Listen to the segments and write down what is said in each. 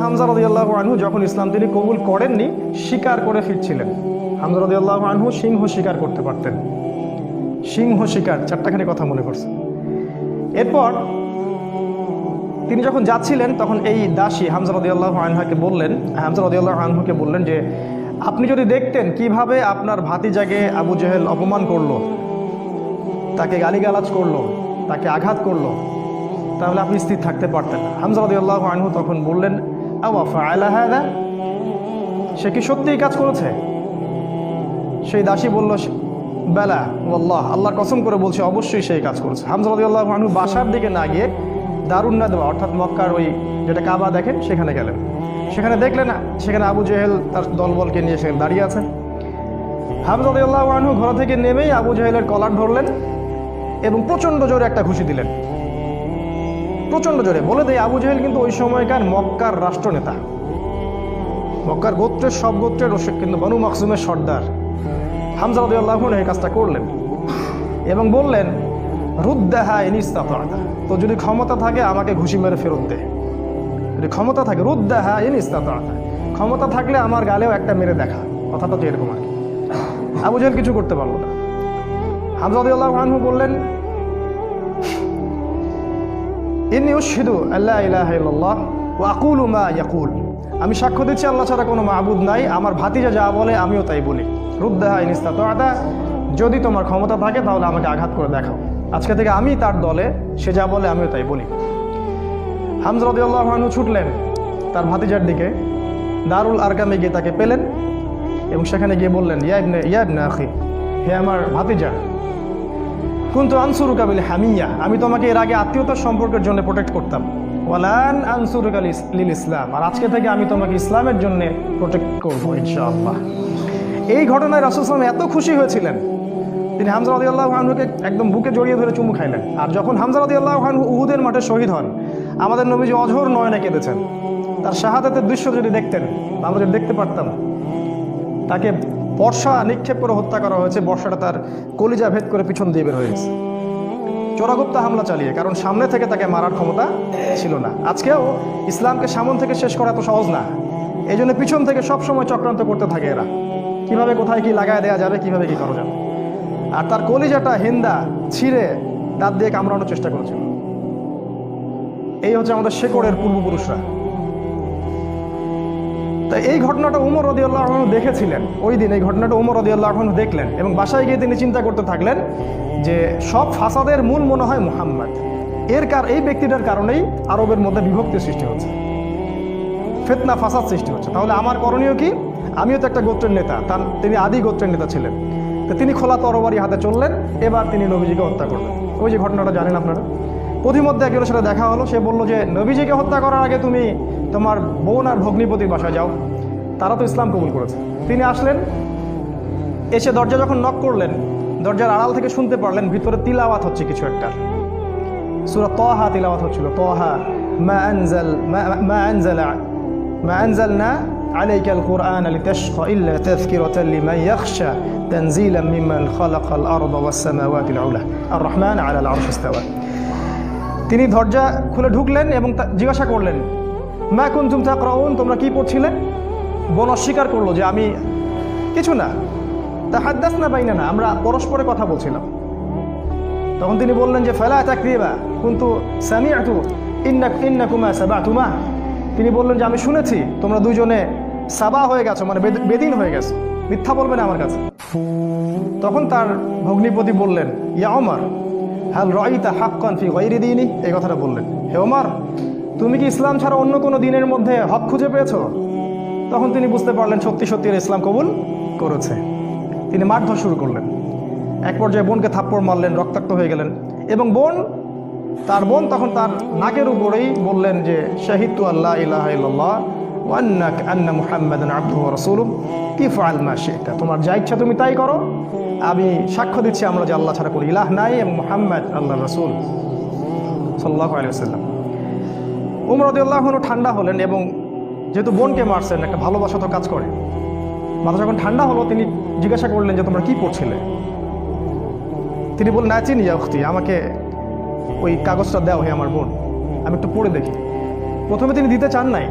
হামজা রদিয়াল্লাহ আনহু যখন ইসলাম তিনি কবুল করেননি স্বীকার করে ফিরছিলেন। হামজা রদিয়াল্লাহ আনহু সিংহ স্বীকার করতে পারতেন। সিংহ শিকার, চারটাখানি কথা মনে করছে এরপর তিনি যখন যাচ্ছিলেন, তখন এই দাসী হামজা রদিয়াল্লাহ আনহাকে বললেন, হামজা রদিয়াল্লাহ আনহুকে বললেন যে, আপনি যদি দেখতেন কীভাবে আপনার ভাতিজাকে আবু জেহেল অপমান করল, তাকে গালিগালাজ করল, তাকে আঘাত করল, তাহলে আপনি স্থির থাকতে পারতেন হামজা রদিয়াল্লাহ আনহু তখন বললেন সে কি সত্যিই কাজ করেছে? সেই দাসী বলল বেলা আল্লাহ কসম করে বলছে, অবশ্যই সেই কাজ করেছে। হামজা রদিয়াল্লাহ আনহু বাসার দিকে না গিয়ে দারুণ না দেওয়া অর্থাৎ মক্কার ওই যেটা কাবা দেখেন, সেখানে গেলেন। সেখানে দেখলেন, সেখানে আবু জেহেল তার দলবলকে নিয়ে সেখানে দাঁড়িয়ে আছে হামজা রদিয়াল্লাহ আনহু ঘর থেকে নেমেই আবু জেহেলের কলার ধরলেন এবং প্রচণ্ড জোরে একটা ঘুষি দিলেন। প্রচণ্ড জোরে। বলে দেয় আবু জেহেল কিন্তু ওই সময়কার মক্কার রাষ্ট্রনেতা। মক্কার গোত্রের সব গোত্রের রসিক কিন্তু বনু মাকসুমের সর্দার। হামজা এই কাজটা করলেন। এবং বললেন, রুদ্দাহা ইনিস্তাতা তো যদি ক্ষমতা থাকে, আমাকে ঘুষি মেরে ফেরত দে। যদি ক্ষমতা থাকে, রুদ্দাহা ইনিস্তাতা ক্ষমতা থাকলে আমার গালেও একটা মেরে দেখা। কথাটা তো এরকম আর কি। আবু জেহেল কিছু করতে পারল না। হামজা বললেন ইন্নি উশহিদু আল্লাহ ইলাহা ওয়া আকুলু মা ইয়াকুল। আমি সাক্ষ্য দিচ্ছি, আল্লাহ ছাড়া কোনো মাহবুদ নাই। আমার ভাতিজা যা বলে, আমিও তাই বলি। রুদ্দাহা ইনিস্তা তো আদা যদি তোমার ক্ষমতা থাকে, তাহলে আমাকে আঘাত করে দেখাও। আজকে থেকে আমি তার দলে, সে যা বলে, আমিও তাই বলি। হামজা রদিয়াল্লাহ আনহু ছুটলেন তার ভাতিজার দিকে। দারুল আরকামে গিয়ে তাকে পেলেন এবং সেখানে গিয়ে বললেন ইয়াবনে ইয়াবনে আখি, হে আমার ভাতিজা কিন্তু আনসুরু কাবিল হামিয়া? আমি তোমাকে এর আগে আত্মীয়তার সম্পর্কের জন্য প্রোটেক্ট করতাম। ওয়ালান আনসুরু লিল ইসলাম। আর আজকে থেকে আমি তোমাকে ইসলামের জন্য প্রোটেক্ট করব, ইনশাআল্লাহ। এই ঘটনায় রাসুল এত খুশি হয়েছিলেন। তিনি হামজা রাদি আল্লাহ আনহুকে একদম বুকে জড়িয়ে ধরে চুমু খাইলেন। আর যখন হামজা রাদি আল্লাহ আনহু উহুদের মাঠে শহীদ হন, আমাদের নবীজি অঝোর নয়নে কেঁদেছেন। তার শাহাদাতের দৃশ্য যদি দেখতেন আমরা যদি দেখতে পারতাম। তাকে বর্ষা নিক্ষেপ করে হত্যা করা হয়েছে, বর্ষাটা তার কলিজা ভেদ করে পিছন দিয়ে বের হয়েছে। চোরাগুপ্তা হামলা চালিয়ে, কারণ সামনে থেকে তাকে মারার ক্ষমতা ছিল না। আজকেও ইসলামকে সামন থেকে শেষ করা এত সহজ না। এই জন্য পিছন থেকে সব সময় চক্রান্ত করতে থাকে এরা। কীভাবে, কোথায় কি লাগায় দেওয়া যাবে, কীভাবে কি করা যাবে? আর তার কলিজাটা হিন্দা ছিঁড়ে দাঁত দিয়ে কামড়ানোর চেষ্টা করেছিল। এই হচ্ছে আমাদের শেকড়ের পূর্বপুরুষরা। তা এই ঘটনাটা উমর রদি আল্লাহ দেখেছিলেন। ওই দিন এই ঘটনাটা উমর রদি আল্লাহ দেখলেন এবং বাসায় গিয়ে তিনি চিন্তা করতে থাকলেন যে সব ফাসাদের মূল মনে হয় মুহাম্মদ। এর কার এই ব্যক্তিটার কারণেই আরবের মধ্যে বিভক্তি সৃষ্টি হচ্ছে। ফেতনা, ফাসাদ সৃষ্টি হচ্ছে। তাহলে আমার করণীয় কি? আমিও তো একটা গোত্রের নেতা। তার তিনি আদি গোত্রের নেতা ছিলেন। তো তিনি খোলা তরবারি হাতে চললেন। এবার তিনি নবীজিকে হত্যা করলেন। ওই যে ঘটনাটা জানেন আপনারা? প্রতিমধ্যে একজনের সাথে দেখা হলো সে বললো যে নবীজিকে হত্যা করার আগে তুমি তোমার বোন আর ভগ্নিপতির বাসায় যাও তারা তো ইসলাম কবুল করেছে তিনি আসলেন এসে দরজা যখন নক করলেন দরজার আড়াল থেকে শুনতে পারলেন ভিতরে তিলাওয়াত হচ্ছে কিছু একটা সুরা তহা তিলাওয়াত হচ্ছিল তহা মা আনজাল মা আনজাল মা আনজালনা عليك القرآن لتشقى إلا تذكرة لمن يخشى تنزيلا ممن خلق الأرض والسماوات العلى الرحمن على العرش استوى তিনি দরজা খুলে ঢুকলেন এবং জিজ্ঞাসা করলেন, মা কুনতুম তাকরাউন? তোমরা কি পড়ছিলে? বোন অস্বীকার করল যে, আমি কিছু না। তা হাদ্দাস না বাইনা না আমরা পরস্পরে কথা বলছিলাম। তখন তিনি বললেন যে, ফেলা তাকরিবা কিন্তু সামিআতু ইন্না ইন্নাকুমা সাবাতুমা? তিনি বললেন যে, আমি শুনেছি, তোমরা দুজনে সাবা হয়ে গেছো মানে বেদ- বেদিন হয়ে গেছো। মিথ্যা বলবে না আমার কাছে। তখন তার ভগ্নিপতি বললেন, ইয়া অমর হাল রাইতা হাক্কান ফি গাইরি দিনই এই কথাটা বললেন। হে ওমর, তুমি কি ইসলাম ছাড়া অন্য কোনো দিনের মধ্যে হক খুঁজে পেয়েছ? তখন তিনি বুঝতে পারলেন সত্যি সত্যি ইসলাম কবুল করেছে। তিনি মারধর শুরু করলেন। এক পর্যায়ে বোনকে থাপ্পড় মারলেন, রক্তাক্ত হয়ে গেলেন। এবং বোন, তার বোন তখন তার নাকের উপরেই বললেন যে শাহিদ আল্লাহ ইলাহা ইল্লাল্লাহ ওয়ান্নাক আন্না মুহাম্মাদান আবদুহু ওয়া কি ফাআল মা শি'তা। তোমার যা ইচ্ছা তুমি তাই করো। আমি সাক্ষ্য দিচ্ছি আমরা যে আল্লাহ ছাড়া করি ইলাহ নাই এবং মুহাম্মদ আল্লাহ রসুল সাল্লাহ আলাইহি ওয়াসাল্লাম। উমর রাদিয়াল্লাহু আনহু ঠান্ডা হলেন এবং যেহেতু বোনকে মারছেন, একটা ভালোবাসা তো কাজ করে। মাথা যখন ঠান্ডা হলো, তিনি জিজ্ঞাসা করলেন যে, তোমরা কি পড়ছিলে? তিনি বললেন, না, চিনি উখতি, আমাকে ওই কাগজটা দেওয়া হে আমার বোন, আমি একটু পড়ে দেখি। প্রথমে তিনি দিতে চান নাই,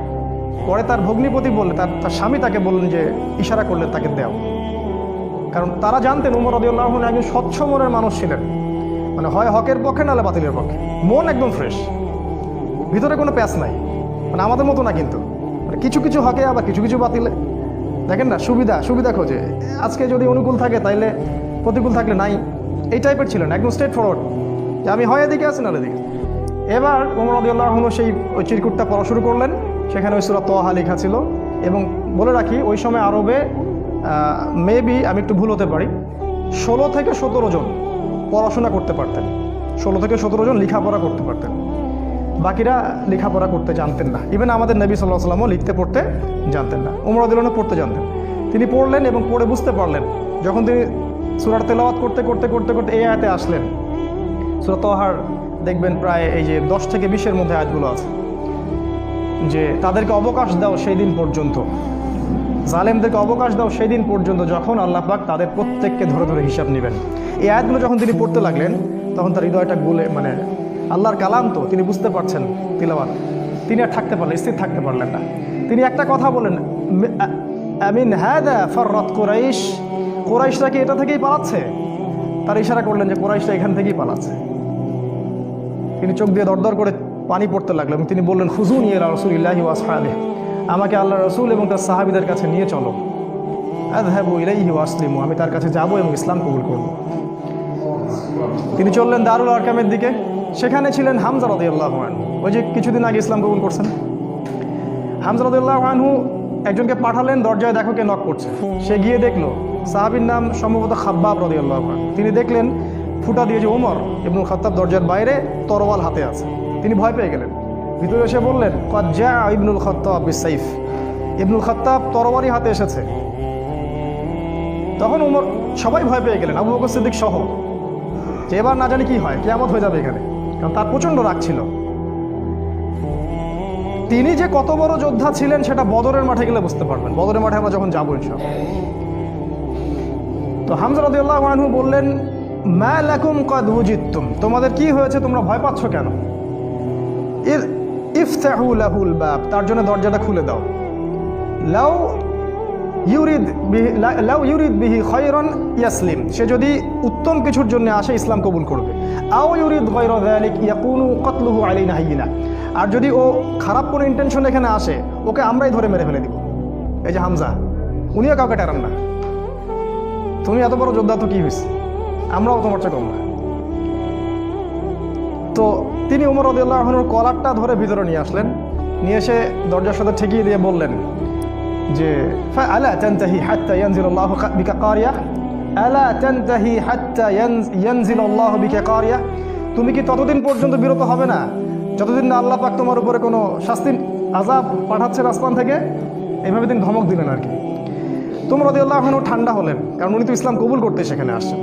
পরে তার ভগ্নিপতি বললেন, তার তার স্বামী তাকে বললেন যে, ইশারা করলেন তাকে দেও। কারণ তারা জানতেন উমর রদিউল্লাহ একজন স্বচ্ছ মনের মানুষ ছিলেন। মানে হয় হকের পক্ষে নাহলে বাতিলের পক্ষে। মন একদম ফ্রেশ ভিতরে কোনো প্যাচ নাই। মানে আমাদের মতো না কিন্তু। মানে কিছু কিছু হকে আবার কিছু কিছু বাতিলে। দেখেন না, সুবিধা সুবিধা খোঁজে। আজকে যদি অনুকূল থাকে তাইলে প্রতিকূল থাকলে নাই। এই টাইপের ছিলেন, একদম স্ট্রেট ফরওয়ার্ড যে আমি হয় এদিকে আছি না এদিকে। এবার ওমর আদিউল্লাহ সেই ওই চিরকুটটা পড়া শুরু করলেন। সেখানে ওই সুরা তোহা লেখা ছিল। এবং বলে রাখি, ওই সময় আরবে মেবি আমি একটু ভুল হতে পারি। ষোলো থেকে সতেরো জন পড়াশোনা করতে পারতেন। ষোলো থেকে সতেরো জন লেখাপড়া করতে পারতেন। বাকিরা লেখাপড়া করতে জানতেন না। ইভেন আমাদের নবী সাল্লাহ সাল্লামও লিখতে, পড়তে জানতেন না। উমর আদিলনে পড়তে জানতেন। তিনি পড়লেন এবং পড়ে বুঝতে পারলেন। যখন তিনি সুরার তেলাওয়াত করতে করতে করতে করতে এই আয়াতে আসলেন, সুরা তোহার দেখবেন প্রায় এই যে দশ থেকে বিশের মধ্যে আয়াতগুলো আছে, যে তাদেরকে অবকাশ দাও সেই দিন পর্যন্ত। জালেমদেরকে অবকাশ দাও সেই দিন পর্যন্ত যখন আল্লাহ পাক তাদের প্রত্যেককে ধরে ধরে হিসাব নেবেন। এই আয়াতগুলো যখন তিনি পড়তে লাগলেন, তখন তার হৃদয়টা গুলে মানে আল্লাহর কালাম তো, তিনি বুঝতে পারছেন তিলাবাত তিনি আর থাকতে পারলেন, স্থির থাকতে পারলেন না। তিনি একটা কথা বলেন আমিন হ্যাঁ ফররত কোরাইশ। কোরাইশরা কি এটা থেকেই পালাচ্ছে? তার ইশারা করলেন যে কোরাইশরা এখান থেকেই পালাচ্ছে। তিনি চোখ দিয়ে দরদর করে পানি পড়তে লাগল এবং তিনি বললেন হুজুন ইয়ে রসুল ইল্লাহি ওয়াসহাবে আমাকে আল্লাহ রসুল এবং তার সাহাবিদের কাছে নিয়ে চলো। আদহাবু ইলাইহি ওয়াসলিমু আমি তার কাছে যাব এবং ইসলাম কবুল করব। তিনি চললেন দারুল আরকামের দিকে। সেখানে ছিলেন হামজা রদিয়াল্লাহ ওই যে কিছুদিন আগে ইসলাম কবুল করছেন। হামজা আনহু একজনকে পাঠালেন, দরজায় দেখো কে নক করছে। সে গিয়ে দেখল, সাহাবির নাম সম্ভবত খাব্বাব রদিয়াল্লাহ আনহু। তিনি দেখলেন, ফুটা দিয়ে যে ওমর ইবনুল খত্তাব দরজার বাইরে তরোয়াল হাতে আছে। তিনি ভয় পেয়ে গেলেন। ভিতরে এসে বললেন কজ্জা ইবনুল খত্তাব বিসাইফ ইবনুল খত্তাব তরওয়ারি হাতে এসেছে। তখন উমর সবাই ভয় পেয়ে গেলেন, আবু বকর সিদ্দিক সহ। যে এবার না জানি কি হয়, কেয়ামত হয়ে যাবে এখানে, কারণ তার প্রচণ্ড রাগ ছিল। তিনি যে কত বড় যোদ্ধা ছিলেন, সেটা বদরের মাঠে গেলে বুঝতে পারবেন। বদরের মাঠে আমরা যখন যাব ইনশাল তো হামজা রদিউল্লাহ আনহু বললেন, মা লাকুম কদ উজিত্তুম তোমাদের কি হয়েছে? তোমরা ভয় পাচ্ছ কেন? ইর ইফতাহু লাহুল বাব, তার জন্য দরজাটা খুলে দাও। লাউ ইউরিদ লাউ ইউরিদ বিহি খয়রন ইয়াসলিম, সে যদি উত্তম কিছুর জন্য আসে, ইসলাম কবুল করবে। আও ইউরিদ গৈর যালিক ইয়াকুনু কতলুহু আলাইনা হাইয়িনা, আর যদি ও খারাপ কোনো ইন্টেনশন এখানে আসে, ওকে আমরাই ধরে মেরে ফেলে দিব। এই যে হামজা, উনিও কাউকে টেরান না। তুমি এত বড় যোদ্ধা তো কি হয়েছে আমরাও তোমার চেয়ে কম না। তো তিনি উমর রদুল্লাহনুর কলারটা ধরে ভিতরে নিয়ে আসলেন। নিয়ে এসে দরজার সাথে ঠেকিয়ে দিয়ে বললেন যে আলা তানতাহি হাত্তা আল্লাহ বিকা কারিয়া? আলা তানতাহি হাত্তা আল্লাহ বিকা কারিয়া? তুমি কি ততদিন পর্যন্ত বিরত হবে না? যতদিন না আল্লাহ পাক তোমার উপরে কোনো শাস্তি আজাব পাঠাচ্ছে আসমান থেকে? এইভাবে তিনি ধমক দিলেন আর কি। তোমরা রদিউল্লাহ ঠান্ডা হলেন, কারণ উনি তো ইসলাম কবুল করতে সেখানে আসছেন।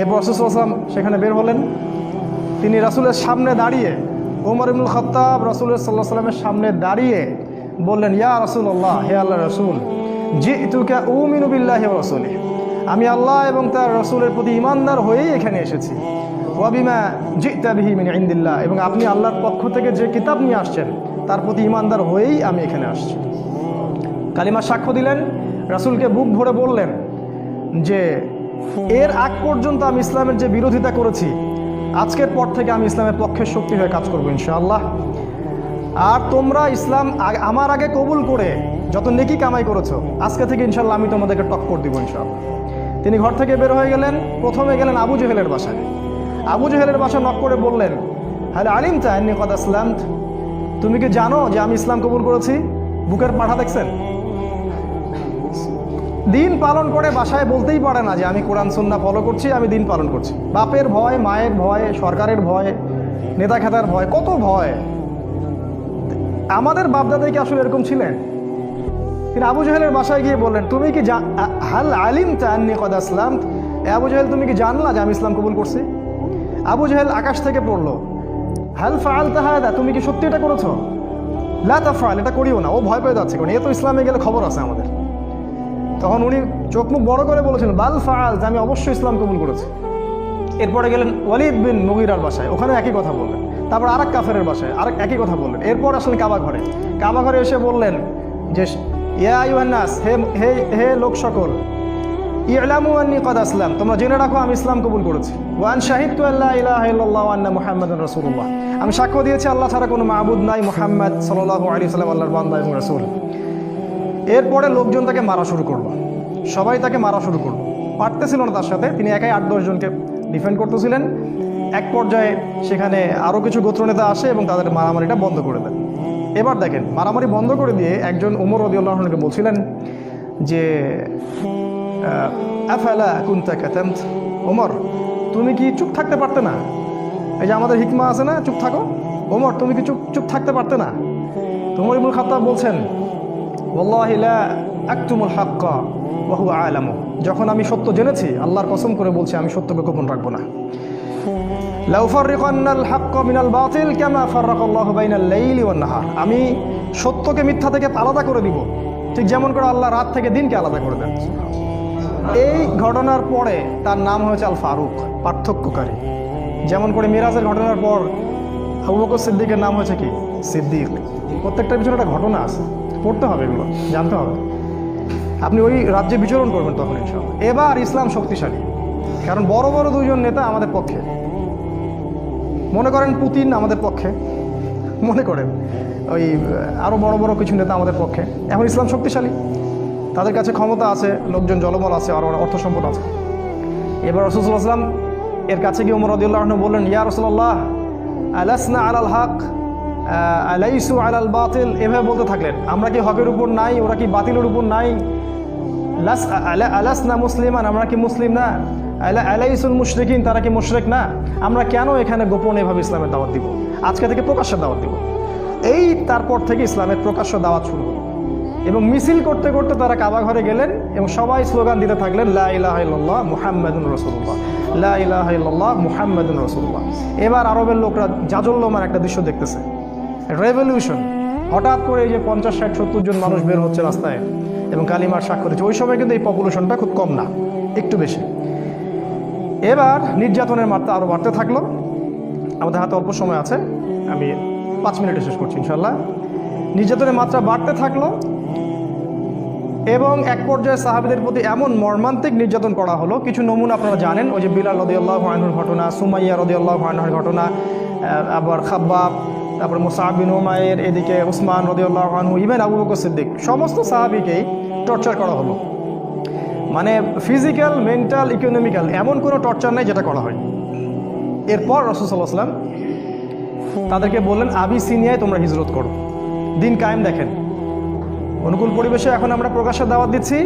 এরপর রসুলাম সেখানে বের হলেন। তিনি রাসুলের সামনে দাঁড়িয়ে ওমর ইবনুল খত্তাব রাসুলের সাল্লাহ সাল্লামের সামনে দাঁড়িয়ে বললেন, ইয়া রাসুল্লাহ হে আল্লাহ রসুল জি তুকা উমিনুবিল্লাহ রসুলি। আমি আল্লাহ এবং তার রসুলের প্রতি ইমানদার হয়েই এখানে এসেছি। ওয়াবিমা জিতাবিহি মিন ইন্দিল্লাহ। এবং আপনি আল্লাহর পক্ষ থেকে যে কিতাব নিয়ে আসছেন, তার প্রতি ইমানদার হয়েই আমি এখানে আসছি। কালিমা সাক্ষ্য দিলেন, রাসুলকে বুক ভরে বললেন যে, এর আগ পর্যন্ত আমি ইসলামের যে বিরোধিতা করেছি আজকের পর থেকে আমি ইসলামের পক্ষের শক্তি হয়ে কাজ করব, ইনশাআল্লাহ। আর তোমরা ইসলাম আমার আগে কবুল করে যত নেকি কামাই করেছ, আজকে থেকে ইনশাল্লাহ আমি তোমাদেরকে টক্কর দিব, ইনশাআল্লাহ। তিনি ঘর থেকে বের হয়ে গেলেন, প্রথমে গেলেন আবু জেহেলের বাসায়। আবু জেহেলের বাসা নক করে বললেন হ্যালো আলিম চাইনি কদ আসলাম তুমি কি জানো যে আমি ইসলাম কবুল করেছি? বুকের পাঠা দেখছেন? দিন পালন করে বাসায় বলতেই পারে না যে আমি কোরআন সুন্না ফলো করছি, আমি দিন পালন করছি। বাপের ভয়, মায়ের ভয়, সরকারের ভয়, নেতা খেতার ভয়, কত ভয়। আমাদের বাপদাদাই কি আসলে এরকম ছিলেন? তিনি আবু জাহেলের বাসায় গিয়ে বললেন, তুমি কি হাল আলিম চাননি কদ আসলাম আবু জাহেল, তুমি কি জানলা যে আমি ইসলাম কবুল করছি? আবু জাহেল আকাশ থেকে পড়ল, হাল ফাল তাহাদা তুমি কি সত্যি এটা করেছ? লা তাফাল এটা করিও না। ও ভয় পেয়ে যাচ্ছে কারণ এ তো ইসলামে গেলে খবর আছে আমাদের। তখন উনি চোখ মুখ বড় করে বলেছেন, বাল ফাল আমি অবশ্যই ইসলাম কবুল করেছি। এরপরে গেলেন ওয়ালিদ বিন মুগিরার বাসায় ওখানে একই কথা বললেন। তারপর আরেক কাফেরের বাসায়, আরেক একই কথা বললেন। এরপর আসলেন কাবা ঘরে। কাবা ঘরে এসে বললেন যে, ইয়া ইউহান্নাস হে হে হে লোক সকল ইলামু কদ আসলাম, তোমরা জেনে রাখো আমি ইসলাম কবুল করেছি। ওয়ান শাহিদতু আল্লাহ ইলাহা ইল্লাল্লাহ আন্না আমি সাক্ষ্য দিয়েছি, আল্লাহ ছাড়া কোনো মাবুদ নাই মুহাম্মদ সাল্লাল্লাহু আলাইহি সাল্লাম আল্লাহর বান্দা এরপরে লোকজন তাকে মারা শুরু করল। সবাই তাকে মারা শুরু করল। পারতেছিল না তার সাথে, তিনি একাই আট দশজনকে ডিফেন্ড করতেছিলেন। এক পর্যায়ে সেখানে আরও কিছু গোত্রনেতা আসে এবং তাদের মারামারিটা বন্ধ করে দেন। এবার দেখেন, মারামারি বন্ধ করে দিয়ে একজন উমর রদিউল্লাহকে বলছিলেন যে আফালা কুন্তা কাতামত? ওমর তুমি কি চুপ থাকতে পারতে না? এই যে আমাদের হিকমা আছে না, চুপ থাকো। ওমর তুমি কি চুপ চুপ থাকতে পারতে না? তোমার ইবুল খাত্তাব বলছেন বহু আলামু। যখন আমি সত্য জেনেছি, আল্লাহর কসম করে বলছি, আমি সত্যকে গোপন রাখব না। আমি সত্যকে মিথ্যা থেকে আলাদা করে দিব। ঠিক যেমন করে আল্লাহ রাত থেকে দিনকে আলাদা করে দেন। এই ঘটনার পরে তার নাম হয়েছে আল ফারুক, পার্থক্যকারী। যেমন করে মিরাজের ঘটনার পর আবু সিদ্দিকের নাম হয়েছে কি? সিদ্দিক। প্রত্যেকটার পিছনে একটা ঘটনা আছে। পড়তে হবে এগুলো, জানতে হবে। আপনি ওই রাজ্যে বিচরণ করবেন তখন ইনশাল্লাহ এবার ইসলাম শক্তিশালী, কারণ বড় বড় দুইজন নেতা আমাদের পক্ষে। মনে করেন পুতিন আমাদের পক্ষে, মনে করেন ওই আরও বড় বড় কিছু নেতা আমাদের পক্ষে। এখন ইসলাম শক্তিশালী, তাদের কাছে ক্ষমতা আছে, লোকজন জলবল আছে, আর অর্থ সম্পদ আছে। এবার রসুলাম এর কাছে গিয়ে উমর রদিউল্লাহ বললেন, ইয়া রসুল্লাহ আলাসনা আলাল হক? আলাইসু আলাল বাতিল, এভাবে বলতে থাকলেন, আমরা কি হকের উপর নাই? ওরা কি বাতিলের উপর নাই? লাস আলা- আলাসনা মুসলিমান, আমরা কি মুসলিম না? আলা আলাইসুল মুশরিকিন, তারা কি মুশরিক না? আমরা কেন এখানে গোপনে এভাবে ইসলামের দাওয়াত দিব? আজকে থেকে প্রকাশ্যে দাওয়াত দিব। এই তারপর থেকে ইসলামের প্রকাশ্য দাওয়াত শুরু হলো। এবং মিছিল করতে করতে তারা কাবা ঘরে গেলেন এবং সবাই স্লোগান দিতে থাকলেন, লা ইলাহা ইল্লাল্লাহ মুহাম্মাদুন রাসূলুল্লাহ, লা ইলাহা ইল্লাল্লাহ মুহাম্মাদুন রাসূলুল্লাহ। এবার আরবের লোকরা জাজল্যমান একটা দৃশ্য দেখতেছে। রেভলিউশন হঠাৎ করে এই যে পঞ্চাশ, ষাট, সত্তর জন মানুষ বের হচ্ছে রাস্তায় এবং কালিমার স্বাক্ষর হচ্ছে ওই সময় কিন্তু এই পপুলেশনটা খুব কম না, একটু বেশি। এবার নির্যাতনের মাত্রা আরও বাড়তে থাকল। আমাদের হাতে অল্প সময় আছে, আমি পাঁচ মিনিটে শেষ করছি ইনশাল্লাহ নির্যাতনের মাত্রা বাড়তে থাকল এবং এক পর্যায়ে সাহাবিদের প্রতি এমন মর্মান্তিক নির্যাতন করা হলো। কিছু নমুনা আপনারা জানেন, ওই যে বিলাল রদিয়াল্লাহ আনহুর ঘটনা, সুমাইয়া রদিয়াল্লাহ আনহুর ঘটনা আবার খাব্বাব তারপরে মুসাহাবিন ওমায়ের এদিকে উসমান রদিয়াল্লাহ আনহু ইভেন আবু বকর সিদ্দিক, সমস্ত সাহাবিকেই টর্চার করা হলো। মানে ফিজিক্যাল মেন্টাল ইকোনমিক্যাল এমন কোনো টর্চার নেই যেটা করা হয় এরপর রসুসাল্লাহ সাল্লাম তাদেরকে বললেন আবি সিনিয়ায় তোমরা হিজরত করো। দিন কায়েম দেখেন। অনুকূল পরিবেশে এখন আমরা প্রকাশ্যে দাওয়াত দিচ্ছি।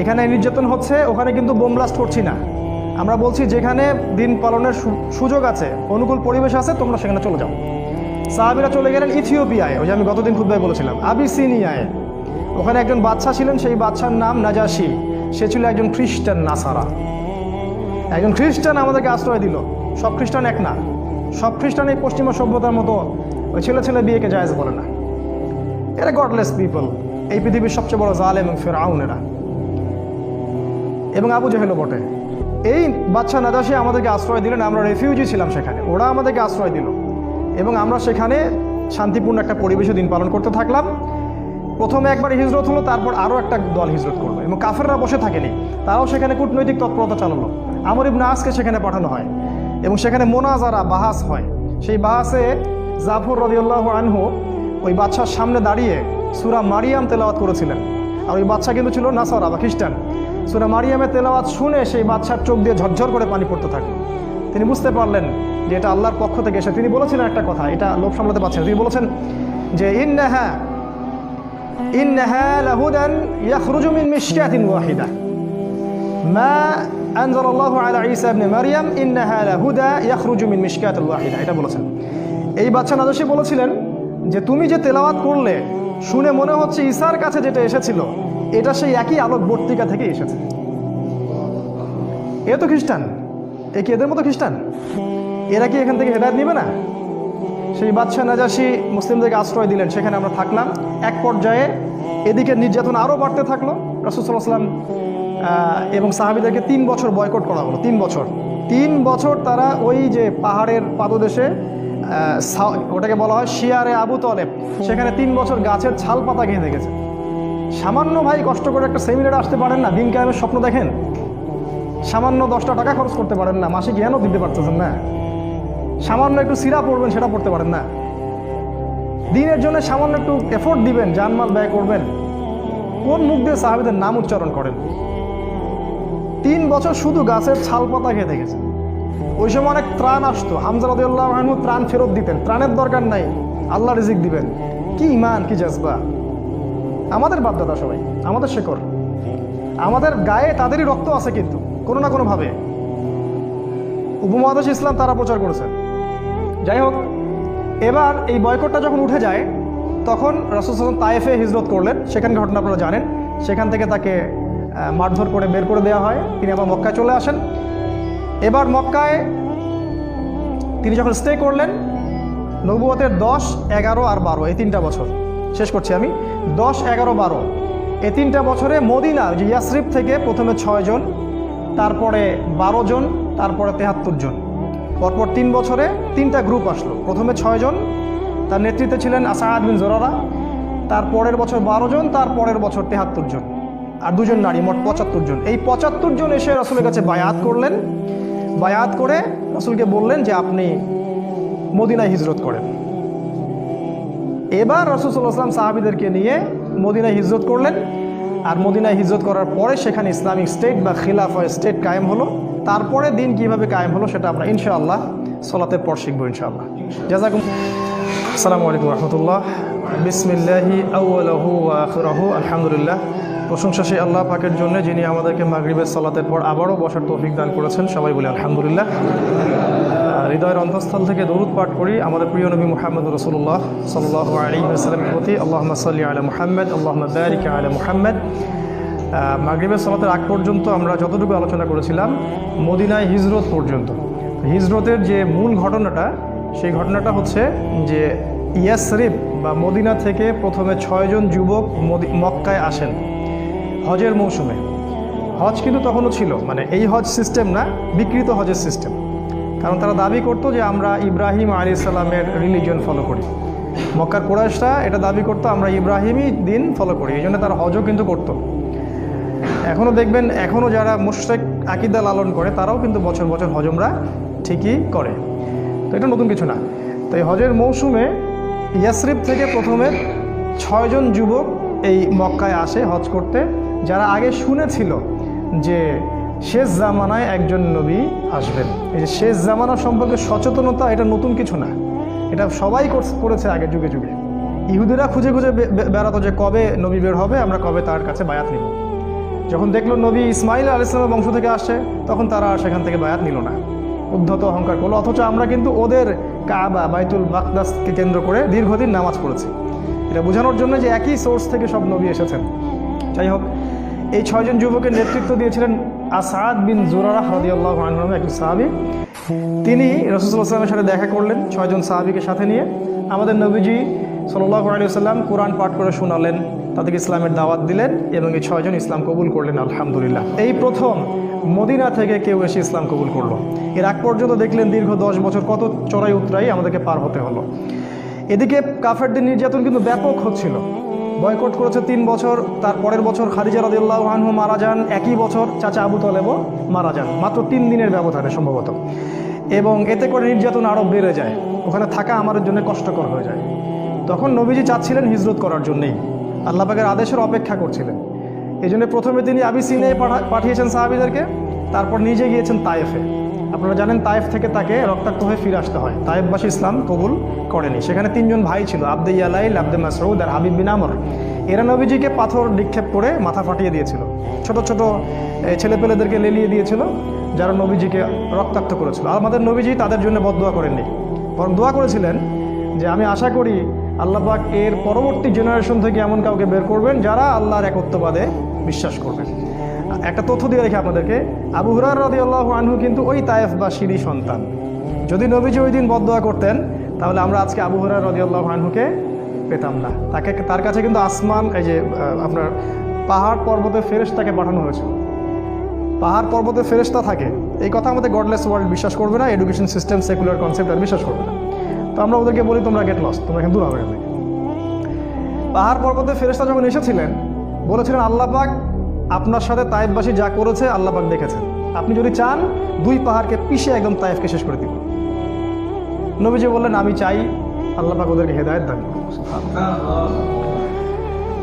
এখানে নির্যাতন হচ্ছে, ওখানে কিন্তু বোম ব্লাস্ট করছি না। আমরা বলছি, যেখানে দিন পালনের সুযোগ আছে, অনুকূল পরিবেশ আছে, তোমরা সেখানে চলে যাও। সাহাবিরা চলে গেলেন ইথিওপিয়ায়, ওই যে আমি গতদিন খুদ্ বলেছিলাম, আবিসিনিয়ায়। ওখানে একজন বাচ্চা ছিলেন, সেই বাচ্চার নাম নাজাসি সে ছিল একজন খ্রিস্টান নাসারা। একজন খ্রিস্টান আমাদেরকে আশ্রয় দিল। সব খ্রিস্টান এক না। সব খ্রিস্টান এই পশ্চিমা সভ্যতার মতো ওই ছেলে ছেলে বিয়েকে জায়েজ বলে না। এরা গডলেস পিপল এই পৃথিবীর সবচেয়ে বড় জাল এবং ফেরাউন এরা এবং আবু জাহেলও বটে। এই বাচ্চা নাজাসি আমাদেরকে আশ্রয় দিলেন, আমরা রেফিউজি ছিলাম সেখানে। ওরা আমাদেরকে আশ্রয় দিল। এবং আমরা সেখানে শান্তিপূর্ণ একটা পরিবেশে দিন পালন করতে থাকলাম। প্রথমে একবার হিজরত হলো, তারপর আরও একটা দল হিজরত করল এবং কাফেররা বসে থাকেনি, তারাও সেখানে কূটনৈতিক তৎপরতা চালালো। আমর ইবনে আসকে সেখানে পাঠানো হয় এবং সেখানে মোনাজারা, বাহাস হয়। সেই বাহাসে জাফর রদিউল্লাহ আনহু ওই বাচ্চার সামনে দাঁড়িয়ে সুরা মারিয়াম তেলাওয়াত করেছিলেন। আর ওই বাচ্চা কিন্তু ছিল নাসারা বা খ্রিস্টান। সুরা মারিয়ামের তেলাওয়াত শুনে সেই বাচ্চার চোখ দিয়ে ঝরঝর করে পানি পড়তে থাকে। তিনি বুঝতে পারলেন যে এটা আল্লাহর পক্ষ থেকে এসে তিনি বলেছিলেন একটা কথা এটা লোভ সামলাতে পারছেন না। তিনি বলেছেন যে ইন্নাহা ইন্নাহা লাহুদান ইয়াখরুজু মিন মিশকাতিন ওয়াহিদা মা أنزل الله على عيسى ابن مريم إنها لهدى يخرج من مشكاة الواحدة এটা বলেছেন এই বাচ্চা নাজসি বলেছিলেন যে তুমি যে তেলাওয়াত করলে শুনে মনে হচ্ছে ঈসার কাছে যেটা এসেছিল এটা সেই একই আলোক বর্তিকা থেকে এসেছে এ তো খ্রিস্টান এ কি এদের মতো খ্রিস্টান? এরা কি এখান থেকে হেদায়ত নিবে না? সেই বাদশাহ নাজাসি মুসলিমদেরকে আশ্রয় দিলেন, সেখানে আমরা থাকলাম। এক পর্যায়ে এদিকে নির্যাতন আরও বাড়তে থাকল। রসুল্লাহ সাল্লাম এবং সাহাবিদেরকে তিন বছর বয়কট করা হলো, তিন বছর। তিন বছর তারা ওই যে পাহাড়ের পাদদেশে ওটাকে বলা হয় শিয়ারে আবু তলেব, সেখানে তিন বছর গাছের ছাল পাতা গেঁথে গেছে সামান্য ভাই কষ্ট করে একটা সেমিনারে আসতে পারেন না দিন কায়েমের স্বপ্ন দেখেন? সামান্য দশটা টাকা খরচ করতে পারেন না, মাসে জ্ঞানও দিতে পারতেছেন না। সামান্য একটু সিরা পড়বেন, সেটা পড়তে পারেন না। দিনের জন্য সামান্য একটু এফোর্ট দিবেন জানমাল ব্যয় করবেন। কোন মুখ দিয়ে সাহাবিদের নাম উচ্চারণ করেন? তিন বছর শুধু গাছের ছাল পাতা খেয়ে দেখেছে ওই সময় অনেক ত্রাণ আসতো। হামজা রদিউল্লাহ আহমদ ত্রাণ ফেরত দিতেন। ত্রাণের দরকার নাই। আল্লাহ রিজিক দিবেন। কি ইমান কি জাজবা। আমাদের বাপদাদা সবাই, আমাদের শেকড় আমাদের গায়ে তাদেরই রক্ত আছে কিন্তু। কোনো না কোনোভাবে। উপমহাদেশ ইসলাম তারা প্রচার করেছে। যাই হোক, এবার এই বয়কটটা যখন উঠে যায়, তখন রসুল সাল্লাম তায়েফে হিজরত করলেন। সেখানে ঘটনা আপনারা জানেন। সেখান থেকে তাকে মারধর করে বের করে দেওয়া হয়। তিনি আবার মক্কায় চলে আসেন। এবার মক্কায় তিনি যখন স্টে করলেন নবুয়তের দশ, এগারো আর বারো, এই তিনটা বছর। শেষ করছি আমি। দশ, এগারো, বারো। এই তিনটা বছরে মদিনা ইয়াসরিফ থেকে প্রথমে ছয়জন তারপরে বারো জন, তারপরে তেহাত্তর জন। পরপর তিন বছরে তিনটা গ্রুপ আসলো। প্রথমে ছয়জন তার নেতৃত্বে ছিলেন আসাদ বিন জোরারা। তার পরের বছর বারো জন, তার পরের বছর তেহাত্তর জন। আর দুজন নারী, মোট পঁচাত্তর জন। এই পঁচাত্তর জন এসে রসুলের কাছে বায়াত করলেন। বায়াত করে রসুলকে বললেন যে, আপনি মদিনায় হিজরত করেন। এবার রসুলাম সাহাবিদেরকে নিয়ে মদিনায় হিজরত করলেন। আর মদিনায় হিজরত করার পরে সেখানে ইসলামিক স্টেট বা খিলাফা স্টেট কায়েম হলো। তারপরে দিন কীভাবে কায়েম হলো সেটা আমরা ইনশাআল্লাহ সলাতের পর শিখব ইনশাআল্লাহ। জাজাকুম। আসসালামু আলাইকুম রহমতুল্লাহ। বিসমিল্লাহি আলহামদুলিল্লাহ। প্রশংসা সেই আল্লাহ পাকের জন্য যিনি আমাদেরকে মাগরিবের সলাতের পর আবারও বসার তৌফিক দান করেছেন। সবাই বলি আলহামদুলিল্লাহ। হৃদয়ের অন্তঃস্থল থেকে দরুদ পাঠ করি। আমাদের প্রিয় নবী মুহাম্মদ রসুল্লাহ সাল্লাহ আলী প্রতি আল্লাহ সাল্লি আলা মুহাম্মদ আল্লাহ বারিক আলা মুহাম্মদ। মাগরিবের সলাতের আগ পর্যন্ত আমরা যতটুকু আলোচনা করেছিলাম, মদিনায় হিজরত পর্যন্ত। হিজরতের যে মূল ঘটনাটা, সেই ঘটনাটা হচ্ছে যে ইয়াসরিফ বা মদিনা থেকে প্রথমে ছয়জন যুবক মক্কায় আসেন। হজের মৌসুমে। হজ কিন্তু তখনও ছিল মানে এই হজ সিস্টেম না, বিকৃত হজের সিস্টেম কারণ তারা দাবি করতো যে আমরা ইব্রাহিম আলী সাল্লামের রিলিজন ফলো করি। মক্কার কোরাইশরা এটা দাবি করতো, আমরা ইব্রাহিমই দিন ফলো করি। এই জন্য তারা হজও কিন্তু করতো। এখনও দেখবেন, এখনও যারা মুশরেক আকিদা লালন করে, তারাও কিন্তু বছর বছর হজমরা ঠিকই করে। তো এটা নতুন কিছু না। তো এই হজের মৌসুমে ইয়াসরিফ থেকে প্রথমে ছয়জন যুবক এই মক্কায় আসে হজ করতে। যারা আগে শুনেছিল যে শেষ জামানায় একজন নবী আসবেন। এই যে শেষ জামানা সম্পর্কে সচেতনতা এটা নতুন কিছু না। এটা সবাই করছে- আগে যুগে যুগে। ইহুদিরা খুঁজে খুঁজে বেড়াতো যে কবে নবী বের হবে, আমরা কবে তার কাছে বায়াত নিব। যখন দেখল নবী ইসমাইল আল ইসলামের বংশ থেকে আসছে তখন তারা আর সেখান থেকে বায়াত নিল না। উদ্ধত অহংকার করল। অথচ আমরা কিন্তু ওদের কাবা, বাইতুল বাকদাসকে কেন্দ্র করে দীর্ঘদিন নামাজ পড়েছি। এটা বোঝানোর জন্য যে একই সোর্স থেকে সব নবী এসেছেন। যাই হোক এই ছয়জন যুবকের নেতৃত্ব দিয়েছিলেন আসাদ বিন জোরারা হদিয়াল্লাহ নামে একজন সাহাবি। তিনি রসুলামের সাথে দেখা করলেন ছয়জন সাহাবিকে সাথে নিয়ে। আমাদের নবীজি সাল্লাহ আলিয়াল্লাম কোরআন পাঠ করে শোনালেন, তাদেরকে ইসলামের দাওয়াত দিলেন এবং এই ছয়জন ইসলাম কবুল করলেন, আলহামদুলিল্লাহ। এই প্রথম মদিনা থেকে কেউ এসে ইসলাম কবুল করল। এর আগ পর্যন্ত দেখলেন দীর্ঘ দশ বছর কত চড়াই উতরাই আমাদেরকে পার হতে হলো। এদিকে কাফেরদের নির্যাতন কিন্তু ব্যাপক হচ্ছিল। বয়কট করেছে তিন বছর, তার পরের বছর খাদিজা রাদিউল্লাহ আনহু মারা যান, একই বছর চাচা আবু তলেবও মারা যান, মাত্র তিন দিনের ব্যবধানে সম্ভবত। এবং এতে করে নির্যাতন আরও বেড়ে যায়, ওখানে থাকা আমাদের জন্য কষ্টকর হয়ে যায়। তখন নবীজি চাচ্ছিলেন হিজরত করার জন্যেই, আল্লাহ পাকের আদেশের অপেক্ষা করছিলেন। এই প্রথমে তিনি আবিসিনে পাঠিয়েছেন সাহাবিদেরকে, তারপর নিজে গিয়েছেন তায়েফে। আপনারা জানেন তায়েফ থেকে তাকে রক্তাক্ত হয়ে ফিরে আসতে হয়। তায়েফবাসী ইসলাম কবুল করেনি। সেখানে তিনজন ভাই ছিল, আব্দে ইয়ালাইল, আব্দে মাসরুদ আর হাবিব বিন আমর। এরা নবীজিকে পাথর নিক্ষেপ করে মাথা ফাটিয়ে দিয়েছিল। ছোট ছোট ছেলেপেলেদেরকে লেলিয়ে দিয়েছিল, যারা নবীজিকে রক্তাক্ত করেছিল। আমাদের নবীজি তাদের জন্য বদদোয়া করেননি। বরং দোয়া করেছিলেন যে, আমি আশা করি আল্লাহ পাক এর পরবর্তী জেনারেশন থেকে এমন কাউকে বের করবেন যারা আল্লাহর একত্ববাদে বিশ্বাস করবেন। একটা তথ্য দিয়ে রেখে আপনাদেরকে। আবু হুরার রদি আল্লাহ আনহু কিন্তু ওই তায়েফ বা সিঁড়ি সন্তান। যদি নবীজি ওই দিন বদদোয়া করতেন, তাহলে আমরা আজকে আবু হুরার রদি আল্লাহ আনহুকে পেতাম না। তাকে, তার কাছে কিন্তু আসমান, এই যে আপনার পাহাড় পর্বতে ফেরেস তাকে পাঠানো হয়েছে। পাহাড় পর্বতে ফেরেশতা থাকে। এই কথা আমাদের গডলেস ওয়ার্ল্ড বিশ্বাস করবে না এডুকেশন সিস্টেম সেকুলার কনসেপ্ট আর বিশ্বাস করবে না। তো আমরা ওদেরকে বলি, তোমরা গেট লস তোমরা কিন্তু হবে পাহাড় পর্বতে ফেরেস্তা যখন এসেছিলেন, বলেছিলেন, আল্লাহ পাক আপনার সাথে তাইফবাসী যা করেছে আল্লাহ পাক দেখেছেন। আপনি যদি চান, দুই পাহাড়কে পিষে একদম তাইফকে শেষ করে দিব নবীজি বললেন, আমি চাই আল্লাহ পাক ওদেরকে হেদায়ত দান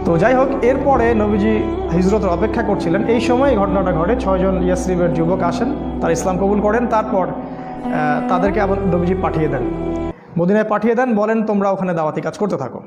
তো যাই হোক, এরপরে নবীজি হিজরতের অপেক্ষা করছিলেন। এই সময় ঘটনাটা ঘটে। ছয়জন ইয়াসরিবের যুবক আসেন, তারা ইসলাম কবুল করেন। তারপর তাদেরকে আবার নবীজি পাঠিয়ে দেন। মদিনায় পাঠিয়ে দেন, বলেন, তোমরা ওখানে দাওয়াতি কাজ করতে থাকো।